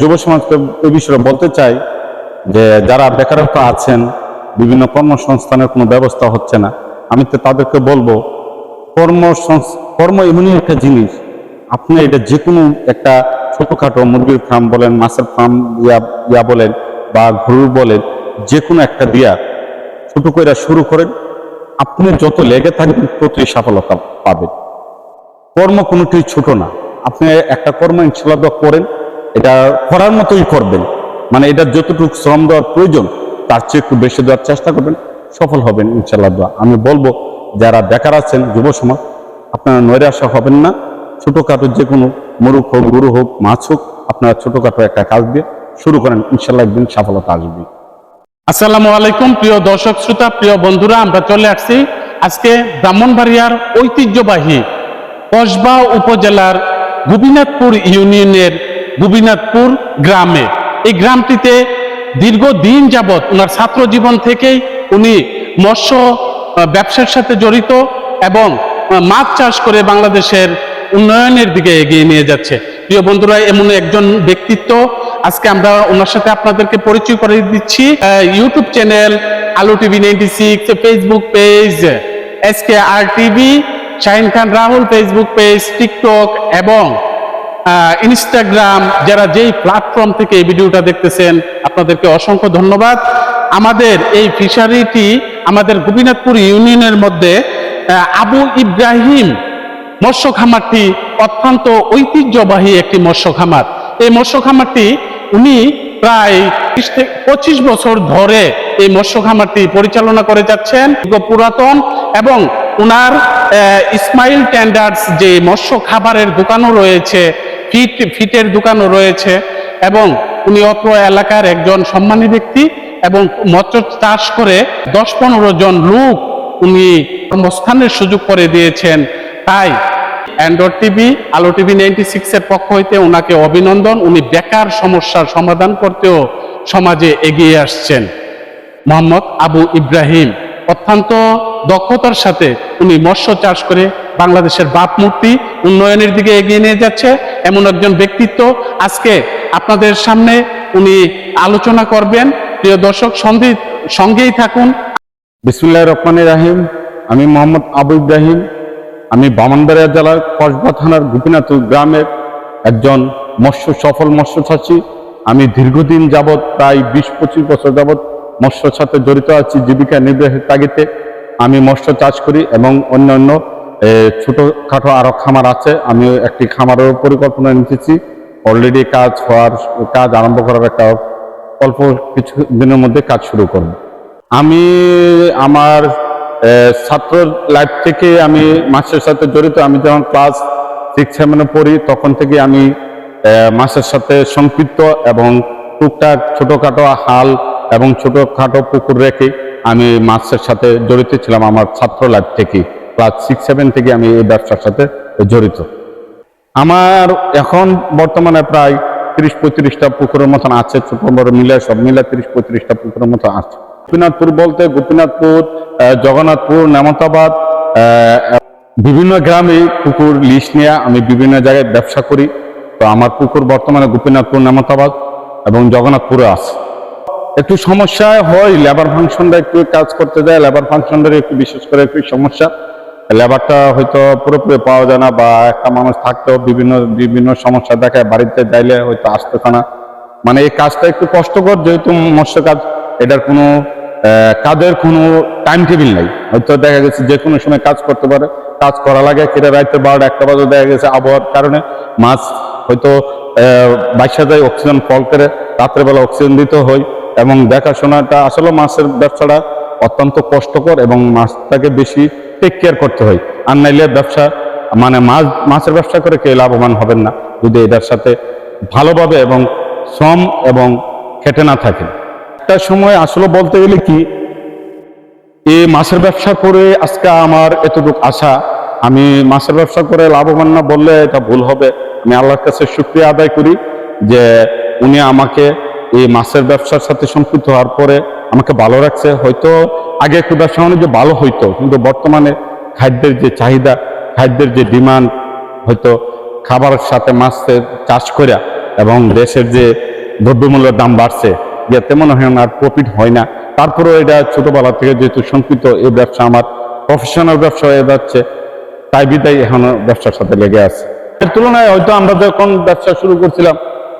যুব সমাজকে এই বিষয়ে বলতে চাই যে যারা বেকারত্ব আছেন, বিভিন্ন কর্মসংস্থানের কোনো ব্যবস্থা হচ্ছে না, আমি তো তাদেরকে বলব কর্ম কর্ম এমনই একটা জিনিস, আপনি এটা যে কোনো একটা ছোটখাটো মুরগির ফার্ম বলেন, মাছের ফার্ম ইয়া ইয়া বলেন বা গরুর বলেন যে কোনো একটা দিয়া ছোট করে শুরু করেন, আপনি যত লেগে থাকবেন ততই সফলতা পাবেন। কর্ম কোনোটি ছোট না, আপনি একটা কর্ম ইনশাল্লাহ করেন এটা করার মতোই করবেন। মানে এটা যতটুকু শ্রম দেওয়ার প্রয়োজন, তার চেয়ে একটু বেশি দেওয়ার চেষ্টা করবেন, সফল হবেন ইনশাল্লাহ দোয়া। আমি বলব, যারা বেকার আছেন, যুব সমাজ, আপনারা নৈরাশা হবেন না। ছোটখাটো যে কোনো মুরুখ হোক, গুরু হোক, মাছ হোক, আপনারা ছোটখাটো একটা কাজ দিয়ে শুরু করেন ইনশাল্লাহ একদিন সফলতা আসবে। আসসালামু আলাইকুম, প্রিয় দর্শক শ্রোতা, প্রিয় বন্ধুরা, আমরা চলে আসছি আজকে ব্রাহ্মণবাড়িয়ার ঐতিহ্যবাহী কসবা উপজেলার গোপীনাথপুর ইউনিয়নের গোপীনাথপুর গ্রামে। এই গ্রামটিতে দীর্ঘদিন যাবৎ ওনার ছাত্র জীবন থেকেই উনি মৎস্য ব্যবসার সাথে জড়িত এবং মাছ চাষ করে বাংলাদেশের উন্নয়নের দিকে এগিয়ে নিয়ে যাচ্ছে। প্রিয় বন্ধুরা, এমন একজন ব্যক্তিত্ব আজকে আমরা ওনার সাথে আপনাদেরকে পরিচয় করে দিচ্ছি। YouTube channel Alu TV ninety six Facebook page S K R TV, Shahin Khan Rahul Facebook page TikTok এবং ইনস্টাগ্রাম যারা যেই প্ল্যাটফর্ম থেকে এই ভিডিওটা দেখতেছেন, আপনাদেরকে অসংখ্য ধন্যবাদ। আমাদের এই ফিশারিটি আমাদের গোপীনাথপুর ইউনিয়নের মধ্যে আবু ইব্রাহিম মৎস্য খামারটি অত্যন্ত ঐতিহ্যবাহী একটি মৎস্য খামার এই মৎস্য খামারটি উনি প্রায় পঁচিশ বছর ধরে এই মৎস্য খামারটি পরিচালনা করে যাচ্ছেন পুরাতন এবং আহ, ইসমাইল টেন্ডার্স যে মৎস্য খাবারের দোকানও রয়েছে ফিট ফিটের দোকানও রয়েছে এবং উনি অত্র এলাকার একজন সম্মানী ব্যক্তি এবং মৎস্য চাষ করে দশ পনেরো জন লোক উনি কর্মস্থানের সুযোগ করে দিয়েছেন। তাই Android TV Alo TV ninety সিক্সের পক্ষ হইতে ওনাকে অভিনন্দন। উনি বেকার সমস্যার সমাধান করতেও সমাজে এগিয়ে আসছেন। মোহাম্মদ আবু ইব্রাহিম। অত্যন্ত দক্ষতার সাথে উনি মৎস্য চাষ করে বাংলাদেশের বাপ মূর্তি উন্নয়নের দিকে এগিয়ে নিয়ে যাচ্ছে। এমন একজন ব্যক্তিত্ব আজকে আপনাদের সামনে উনি আলোচনা করবেন। প্রিয় দর্শক সন্ধি সঙ্গেই থাকুন। বিসমুল্লাহ রহমান রাহিম। আমি মোহাম্মদ আবু ইব্রাহিম। আমি বামনবাড়িয়া জেলার কসবা থানার গোপীনাথ গ্রামের একজন মৎস্য, সফল মৎস্য চাষী। আমি দীর্ঘদিন যাবৎ, প্রায় বিশ পঁচিশ বছর যাবৎ মৎস্যর সাথে জড়িত আছি, জীবিকা নির্বাহের তাগিদে আমি মৎস্য চাষ করি এবং অন্যান্য ছোটখাটো আরও খামার আছে। আমি একটি খামারের পরিকল্পনা নিতেছি। অলরেডি কাজ হওয়ার, কাজ আরম্ভ করার একটা অল্প কিছু দিনের মধ্যে কাজ শুরু করব। আমি আমার ছাত্র লাইফ থেকে আমি মাছের সাথে জড়িত। আমি যখন ক্লাস সিক্স সেভেনে পড়ি, তখন থেকে আমি মাছের সাথে সম্পৃক্ত এবং টুকটাক ছোটোখাটো হাল এবং ছোটোখাটো পুকুর রেখে আমি মাছের সাথে জড়িত ছিলাম আমার ছাত্র লাইফ থেকে। ক্লাস সিক্স সেভেন থেকে আমি এই ব্যবসার সাথে জড়িত। আমার এখন বর্তমানে প্রায় তিরিশ পঁয়ত্রিশটা পুকুরের মতন আছে, ছোট বড় মিলে সব মিলে তিরিশ পঁয়ত্রিশটা পুকুরের মতো আছে। গোপীনাথপুর বলতে গোপীনাথপুর জগন্নাথপুর নেমতাবাদ বিভিন্ন গ্রামে পুকুর লিস্ট নিয়ে আমি বিভিন্ন জায়গায় ব্যবসা করি। তো আমার পুকুর বর্তমানে গোপীনাথপুর নেমতাবাদ এবং জগন্নাথপুরে আছে। একটু সমস্যা হয় লেবার ফাংশনটা একটু কাজ করতে যায় লেবার ফাংশনটার একটু বিশেষ করে একটু সমস্যা। লেবারটা হয়তো পুরোপুরি পাওয়া যায় না বা একটা মানুষ থাকতেও বিভিন্ন বিভিন্ন সমস্যা দেখায় বাড়িতে যাইলে হয়তো আসতেছে না। মানে এই কাজটা একটু কষ্টকর, যেহেতু মৎস্য কাজ, এটার কোনো কাজের কোনো টাইম টেবিল নাই। হয়তো দেখা গেছে যে কোনো সময় কাজ করতে পারে, কাজ করা লাগে, কেটে রাইতে বারোটা, একটা বাজে দেখা গেছে আবহাওয়ার কারণে মাছ হয়তো বাইসা যায় অক্সিজেন ফল করে, রাত্রেবেলা অক্সিজেন দিতে হয়। এবং দেখাশোনাটা আসলে মাছের ব্যবসাটা অত্যন্ত কষ্টকর এবং মাছটাকে বেশি টেক কেয়ার করতে হয়। আর নাইলে ব্যবসা মানে মাছ, মাছের ব্যবসা করে কেউ লাভবান হবেন না যদি এটার সাথে ভালোভাবে এবং শ্রম এবং খেটে না থাকেন। একটা সময় আসলে বলতে গেলে কি, এই মাছের ব্যবসা করে আজকে আমার এতটুকু আশা। আমি মাছের ব্যবসা করে লাভবান না বললে এটা ভুল হবে। আমি আল্লাহর কাছে শুক্রিয়া আদায় করি যে উনি আমাকে এই মাছের ব্যবসার সাথে সম্পৃক্ত হওয়ার পরে আমাকে ভালো রাখছে। হয়তো আগে একটু ব্যবসা বাণিজ্য ভালো হইতো, কিন্তু বর্তমানে খাদ্যের যে চাহিদা, খাদ্যের যে ডিমান্ড, হয়তো খাবারের সাথে মাছের চাষ করে এবং দেশের যে দ্রব্যমূল্যের দাম বাড়ছে যে তেমন হয় না প্রফিট হয় না। তারপরেও এটা ছোটবেলা থেকে যেহেতু শঙ্কিত এই ব্যবসা আমার প্রফেশনাল ব্যবসা হয়ে যাচ্ছে, তাই বিদায় এখনও ব্যবসার সাথে লেগে আছে। এর তুলনায় হয়তো আমরা যখন ব্যবসা শুরু করছিলাম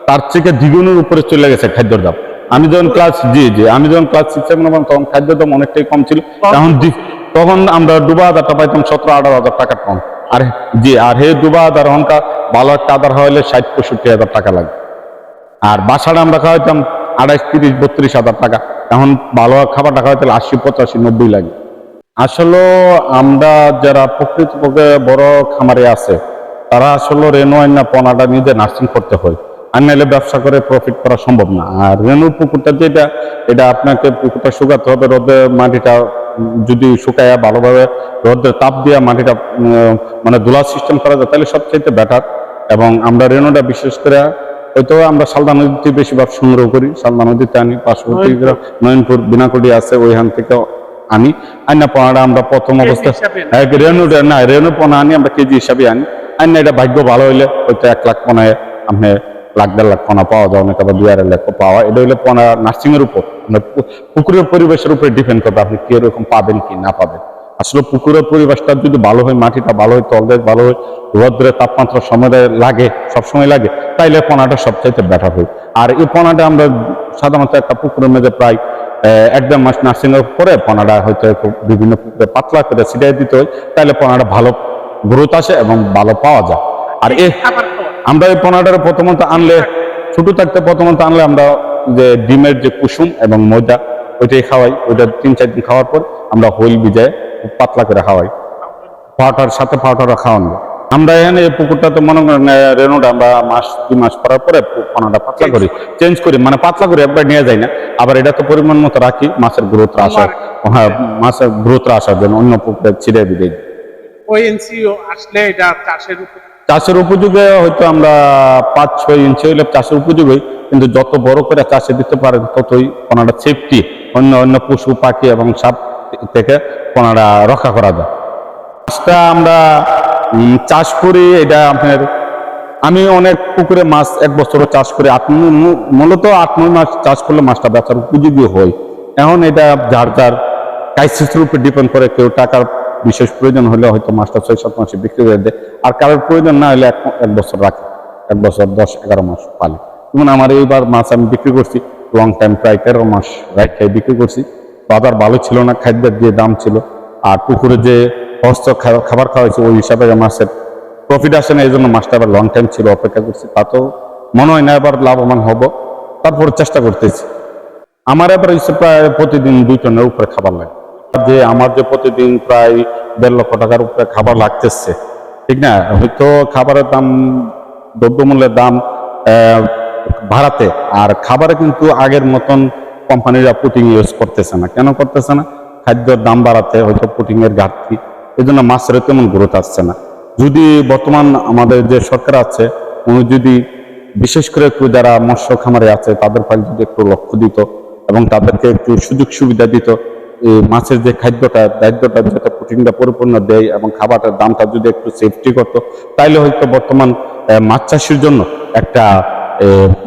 তার থেকে দ্বিগুণের উপরে চলে গেছে খাদ্যের দাম। আমি যখন ক্লাস জি জি, আমি যখন ক্লাস সিক্স সেভেন তখন খাদ্যের দাম অনেকটাই কম ছিল। তখন তখন আমরা ডুবা আদারটা পাইতাম সতেরো, আঠারো হাজার টাকা কম আর জি, আর হে ডুবা আদার হনকা ভালো একটা আদার হলে ষাট, পঁয়ষট্টি হাজার টাকা লাগে। আর বাসাটা আমরা খাওয়াইতাম আড়াইশ, তিরিশ, বত্রিশ হাজার টাকা। এখন ভালো খাবারটা খাওয়াইতে হলে আশি, পঁচাশি, নব্বই লাগে। আসলে আমরা যারা প্রকৃতপক্ষে বড় খামারে আছে, তারা আসলে রেনু না, পনাটা নিজে নার্সিং করতে হয়। আর নাহলে ব্যবসা করে প্রফিট করা সম্ভব না। আর রেনুর পুকুরটা যেটা এটা আপনাকে পুকুরটা শুকাতে হবে রোদে মাটিটা যদি শুকায় ভালোভাবে রোদের তাপ দিয়ে মাটিটা মানে দোলা সিস্টেম করা যায় তাহলে সবচেয়ে বেটার এবং আমরা রেনুটা বিশেষ করে হয়তো আমরা সালদা নদীতে বেশিরভাগ সংগ্রহ করি। সালদা নদীতে আনি পার্শ্ববর্তী নয়নপুর। বিনাকুটি আছে ওইখান থেকে আনি। আইনা পোনাটা আমরা প্রথম না? এক রেনু না রেনু পোনা আনি আমরা কেজি হিসাবে আনি। আইনা এটা ভাগ্য ভালো হইলে হয়তো এক লাখ পোনায় আপনি লাখ দেড় লাখ পোনা পাওয়া যায়, অনেক আবার দুই আড়াই লাখ পাওয়া এটা পোনা নার্সিং এর উপর। মানে পুকুরের পরিবেশের উপরে ডিপেন্ড করবে আপনি কি এরকম পাবেন কি না পাবেন। আসলে পুকুরের পরিবেশটা যদি ভালো হয়, মাটিটা ভালো হয় তলদেশ ভালো হয় রোদ্রে তাপমাত্রা সময় লাগে, সবসময় লাগে, তাইলে পোনাটা সবচাইতে বেটার হয়। আর এই পোনাটা আমরা সাধারণত একটা পুকুরের মেঝে প্রায় এক দেড় মাস নার্সিং এর পরে পোনাটা হয়তো বিভিন্ন পাতলা করে ছিটাই দিতে হয় তাহলে পোনাটা ভালো গ্রোথ আসে এবং ভালো পাওয়া যায়। আর এ খাবার খাওয়া আমরা এই পোনাটার প্রথমত আনলে, ছোট থাকতে প্রথমত আনলে আমরা যে ডিমের যে কুসুম এবং ময়দা, ওইটাই খাওয়াই। ওইটা তিন, চার দিন খাওয়ার পর আমরা হুইল খুব পাতলা করে খাওয়াই। পাউডার, সাথে পাউডারও খাওয়ানো আমরা এখানে এই পুকুরটাতে মনে করেন রেনুটা আমরা মাস, দুই মাস করার পরে পোনাটা পাতলা করি। চেঞ্জ করি মানে পাতলা করি একবার নিয়ে যাই না। আবার এটা তো পরিমাণ মতো রাখি, মাছের গ্রোথ আসার হ্যাঁ মাছের গ্রোথ আসার জন্য অন্য পুকুরে ছিঁড়ে বিদে ওই এনসিও আসলে এটা চাষের উপর চাষের উপযোগে হয়তো আমরা পাঁচ, ছয় ইঞ্চি হইলে চাষের উপযোগী, কিন্তু যত বড় করে চাষে দিতে পারেন, ততই পোনাটা সেফটি অন্য অন্য পশু, পাখি এবং সাপ থেকে পোনাটা রক্ষা করা যায়। মাছটা আমরা চাষ করি, এটা আপনার, আমি অনেক পুকুরে মাছ এক বছরও চাষ করি, আট মূলত আট, নয় মাস চাষ করলে মাছটা বেচার উপযোগী হয়। এখন এটা যার যার ক্রাইসিসের উপর ডিপেন্ড করে, কেউ টাকার বিশেষ প্রয়োজন হলে হয়তো মাছটা ছয়, সাত মাসে বিক্রি করে দেয়। আর কারোর প্রয়োজন না হলে এক বছর রাখে। এক বছর, দশ, এগারো মাস পালে। যেমন আমার এইবার মাছ আমি বিক্রি করছি লং টাইম প্রায় তেরো মাস রাখে বিক্রি করছি। বাজার ভালো ছিল না, খাদ্যের যে দাম ছিল। আর পুকুরে যে হস্ত খাবার হয়েছে, ওই হিসাবে মাছের প্রফিট আসে না এই জন্য মাছটা আবার লং টাইম ছিল, অপেক্ষা করছি। তা তো মনে হয় না, এবার লাভবান হব। তারপর চেষ্টা করতেছি। আমার এবার প্রায় প্রতিদিন দুই টনের উপরে খাবার লাগে। যে আমার যে প্রতিদিন প্রায় দেড় লক্ষ টাকার উপরে খাবার লাগতেছে, ঠিক না? হয়তো খাবারের দাম, দ্রব্যমূল্যের দাম ভাড়াতে আর খাবারে কিন্তু আগের মতন কোম্পানিরা পুটিং ইউজ করতেছে না। কেন করতেছে না? খাদ্যের দাম বাড়াতে, হয়তো পুটিং এর ঘাটতি এই জন্য মাছের তেমন গুরুত্ব আসছে না। যদি বর্তমান আমাদের যে সরকার আছে, উনি যদি বিশেষ করে একটু যারা মৎস্য খামারে আছে, তাদের পাশে যদি একটু লক্ষ্য দিত এবং তাদেরকে একটু সুযোগ সুবিধা দিত মাছের যে খাদ্যটা, দায়িত্বটা যাতে প্রোটিনটা পরিপূর্ণ দেয় এবং খাবারটার দামটা যদি একটু সেফটি করতো, তাইলে হয়তো বর্তমান মাছ চাষির জন্য একটা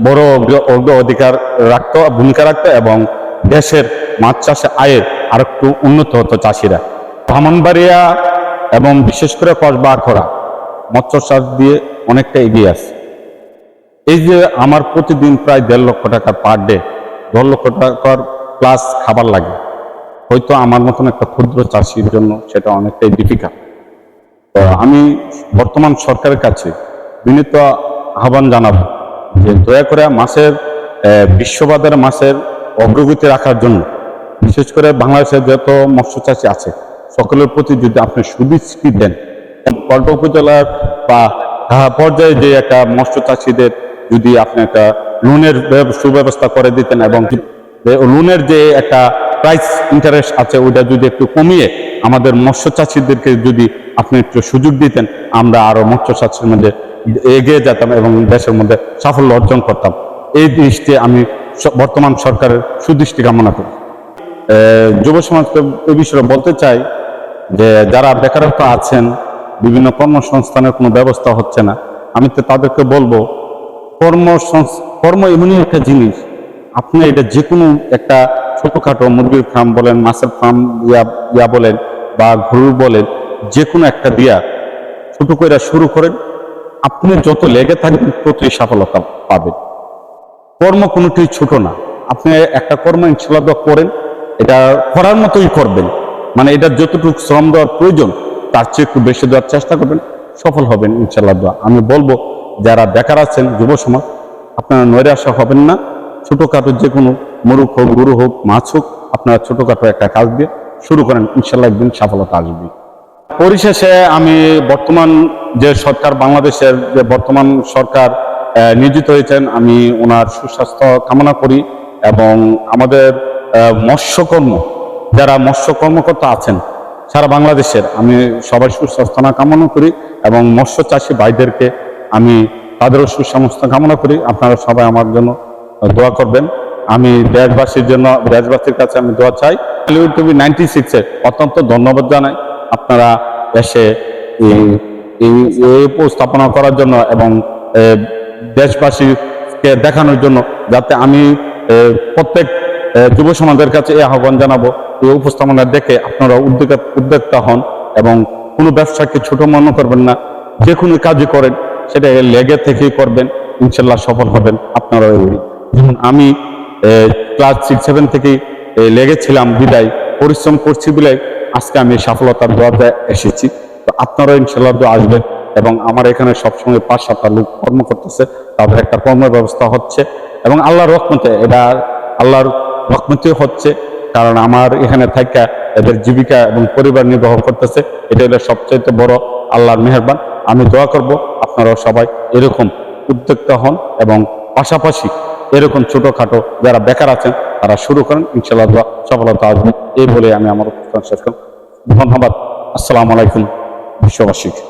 বড় অগ্র- অধিকার রাখতো, ভূমিকা রাখতো এবং দেশের মাছ চাষে আয়ের আর একটু উন্নত হতো চাষিরা। ব্রাহ্মণবাড়িয়া এবং বিশেষ করে কসবা আখড়া মৎস্য চাষ দিয়ে অনেকটা এগিয়ে আছে। এই যে আমার প্রতিদিন প্রায় দেড় লক্ষ টাকা পার ডে দেড় লক্ষ টাকার প্লাস খাবার লাগে। হয়তো আমার মতন একটা ক্ষুদ্র চাষির জন্য সেটা অনেকটাই ডিফিকাল্ট আমি বর্তমান সরকারের কাছে বিনীত আহ্বান জানাব যে দয়া করে মাছের আহ, বিশ্ববাজারে মাছের অগ্রগতি রাখার জন্য বিশেষ করে বাংলাদেশের যত মৎস্য চাষি আছে সকলের প্রতি যদি আপনি সুদৃষ্টি দেন কল্প উপজেলার বা পর্যায়ে যে একটা মৎস্য চাষিদের যদি আপনি একটা লোনের ব্যব- সুব্যবস্থা করে দিতেন এবং লোনের যে একটা প্রাইস ইন্টারেস্ট আছে, ওইটা যদি একটু কমিয়ে আমাদের মৎস্য চাষিদেরকে যদি আপনি একটু সুযোগ দিতেন, আমরা আরও মৎস্য চাষের মধ্যে এগিয়ে যেতাম এবং দেশের মধ্যে সাফল্য অর্জন করতাম। এই দৃষ্টি আমি বর্তমান সরকারের সুদৃষ্টি কামনা করি। যুব সমাজকে এই বিষয়ে বলতে চাই যে, যারা বেকারত্ব আছেন, বিভিন্ন কর্মসংস্থানের কোনো ব্যবস্থা হচ্ছে না, আমি তো তাদেরকে বলব কর্ম কর্ম এমনই একটা জিনিস, আপনি এটা যে কোনো একটা ছোটখাটো মুরগির ফার্ম বলেন, মাছের ফার্ম ইয়া বলেন বা গরু বলেন যে কোনো একটা দিয়া ছোট করে শুরু করেন। আপনি যত লেগে থাকবেন, ততই সফলতা পাবেন। কর্ম কোনোটি ছোট না। আপনি একটা কর্ম ইনশাল্লাহ করেন, এটা করার মতোই করবেন। মানে এটা যতটুকু শ্রম দেওয়ার প্রয়োজন, তার চেয়ে একটু বেশি দেওয়ার চেষ্টা করবেন, সফল হবেন ইনশাল্লাহ দোয়া। আমি বলব, যারা বেকার আছেন, যুব সমাজ, আপনারা নৈরাশা হবেন না। ছোটখাটো যে কোনো মুরুখ হোক, গুরু হোক, মাছ হোক, আপনারা ছোটখাটো একটা কাজ দিয়ে শুরু করেন, ইনশাল্লাহ একদিন সফলতা আসবে। পরিশেষে আমি বর্তমান যে সরকার, বাংলাদেশের যে বর্তমান সরকার নিয়োজিত হয়েছেন, আমি ওনার সুস্বাস্থ্য কামনা করি এবং আমাদের মৎস্যকর্ম, যারা মৎস্য কর্মকর্তা আছেন সারা বাংলাদেশের, আমি সবাই সুস্বাস্থ্য না কামনা করি এবং মৎস্য চাষী ভাইদেরকে আমি তাদেরও সুস্বাস্থ্য কামনা করি। আপনারা সবাই আমার জন্য দোয়া করবেন। আমি দেশবাসীর জন্য, দেশবাসীর কাছে আমি দোয়া চাই। টিভি নাইনটি সিক্সের অত্যন্ত ধন্যবাদ জানাই আপনারা এসে এই- উপস্থাপনা করার জন্য এবং দেশবাসীকে দেখানোর জন্য যাতে আমি প্রত্যেক যুব সমাজের কাছে এই আহ্বান জানাব, এই উপস্থাপনা দেখে আপনারা উদ্যোগ, উদ্যোক্তা হন এবং কোনো ব্যবসাকে ছোট মনে করবেন না, যে কোনো কাজই করেন, সেটা লেগে থেকেই করবেন, ইনশাল্লাহ সফল হবেন। আপনারা যেমন আমি ক্লাস সিক্স সেভেন থেকেই লেগেছিলাম, বিদায়। পরিশ্রম করছি বলে আজকে আমি সফলতার দরজায় এসেছি। তো আপনারা ইনশাল্লাহ আসবেন এবং আমার এখানে সবসময় পাঁচ সাতটা লোক কর্ম করতেছে, তাদের একটা কর্ম ব্যবস্থা হচ্ছে এবং আল্লাহর রহমতে এটা, আল্লাহর রহমতে হচ্ছে, কারণ আমার এখানে থাকা এদের জীবিকা এবং পরিবার নির্বাহ করতেছে, এটা হলো সবচাইতে বড় আল্লাহর মেহেরবান। আমি দোয়া করব আপনারাও সবাই এরকম উদ্যোক্তা হন এবং পাশাপাশি এরকম ছোটোখাটো যারা বেকার আছেন, তারা শুরু করেন। ইনশাল্লাহ সফলতা আসবে। এই বলে আমি আমার অনুষ্ঠান শেষ করলাম। ধন্যবাদ। আসসালামু আলাইকুম, বিশ্ববাসীকে।